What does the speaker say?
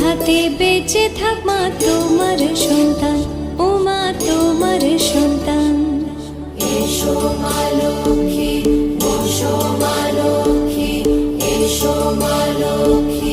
ভাতে বেঁচে থাক মা তোমার সন্তান। ও মা তোমার সন্তান। এসো মা লক্ষ্মী, বসো মা লক্ষ্মী, এসো মা লক্ষ্মী।